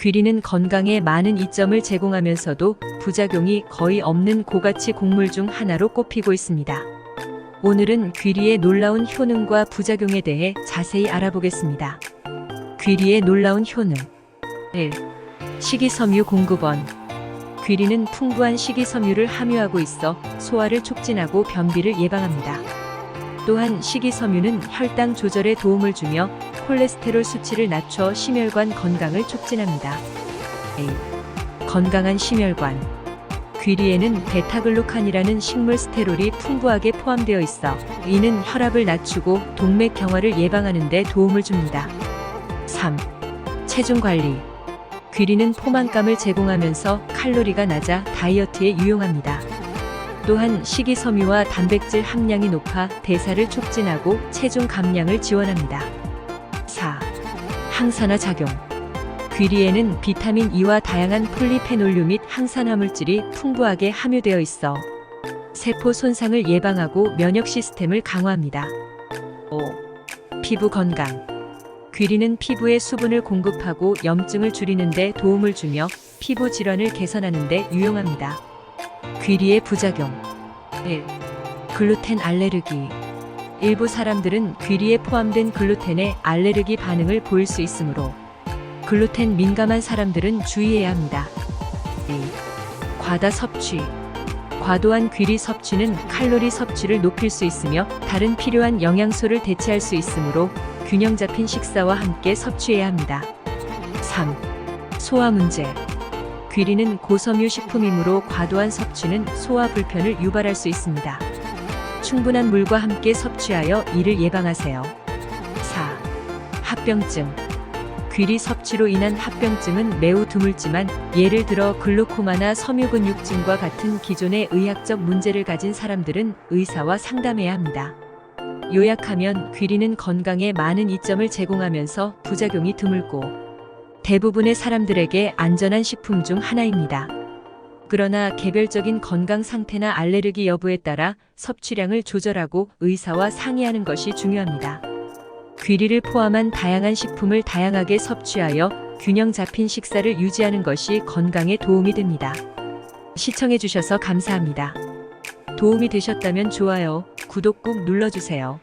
귀리는 건강에 많은 이점을 제공하면서도 부작용이 거의 없는 고가치 곡물 중 하나로 꼽히고 있습니다. 오늘은 귀리의 놀라운 효능과 부작용에 대해 자세히 알아보겠습니다. 귀리의 놀라운 효능 1. 식이섬유 공급 원 귀리는 풍부한 식이섬유를 함유하고 있어 소화를 촉진하고 변비를 예방합니다. 또한 식이섬유는 혈당 조절에 도움을 주며 콜레스테롤 수치를 낮춰 심혈관 건강을 촉진합니다. A. 건강한 심혈관 귀리에는 베타글루칸이라는 식물 스테롤이 풍부하게 포함되어 있어 이는 혈압을 낮추고 동맥 경화를 예방하는 데 도움을 줍니다. 3. 체중 관리 귀리는 포만감을 제공하면서 칼로리가 낮아 다이어트에 유용합니다. 또한 식이섬유와 단백질 함량이 높아 대사를 촉진하고 체중 감량을 지원합니다. 4. 항산화 작용 귀리에는 비타민 E와 다양한 폴리페놀류 및 항산화 물질이 풍부하게 함유되어 있어 세포 손상을 예방하고 면역 시스템을 강화합니다. 5. 피부 건강 귀리는 피부에 수분을 공급하고 염증을 줄이는 데 도움을 주며 피부 질환을 개선하는 데 유용합니다. 귀리의 부작용 1. 글루텐 알레르기 일부 사람들은 귀리에 포함된 글루텐에 알레르기 반응을 보일 수 있으므로 글루텐 민감한 사람들은 주의해야 합니다. 2. 과다 섭취 과도한 귀리 섭취는 칼로리 섭취를 높일 수 있으며 다른 필요한 영양소를 대체할 수 있으므로 균형 잡힌 식사와 함께 섭취해야 합니다. 3. 소화 문제 귀리는 고섬유 식품이므로 과도한 섭취는 소화 불편을 유발할 수 있습니다. 충분한 물과 함께 섭취하여 이를 예방하세요. 4. 합병증 귀리 섭취로 인한 합병증은 매우 드물지만 예를 들어 글루코마나 섬유근육증과 같은 기존의 의학적 문제를 가진 사람들은 의사와 상담해야 합니다. 요약하면 귀리는 건강에 많은 이점을 제공하면서 부작용이 드물고 대부분의 사람들에게 안전한 식품 중 하나입니다. 그러나 개별적인 건강 상태나 알레르기 여부에 따라 섭취량을 조절하고 의사와 상의하는 것이 중요합니다. 귀리를 포함한 다양한 식품을 다양하게 섭취하여 균형 잡힌 식사를 유지하는 것이 건강에 도움이 됩니다. 시청해주셔서 감사합니다. 도움이 되셨다면 좋아요, 구독 꾹 눌러주세요.